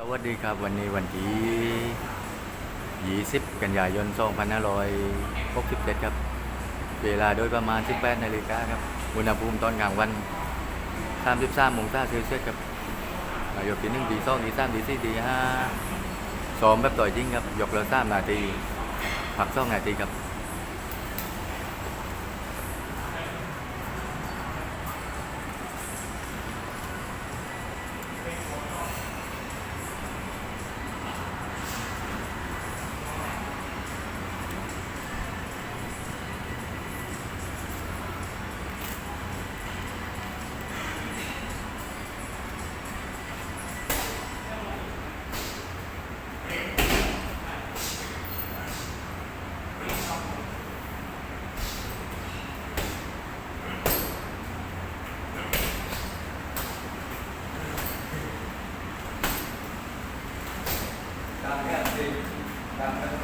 สวัสดีครับวันนี้วันที่ 20 กันยายน 2567 ครับ เวลาโดยประมาณ 18 นาฬิกาครับ อุณหภูมิตอนกลางวัน 33องศาเซลเซียสครับนายกที่หนึ่งดีสองดีสามดีสี่ดีห้าซ้อมแบบต่อยจริงครับ ยกละสามนาทีพักสองนาทีครับ ต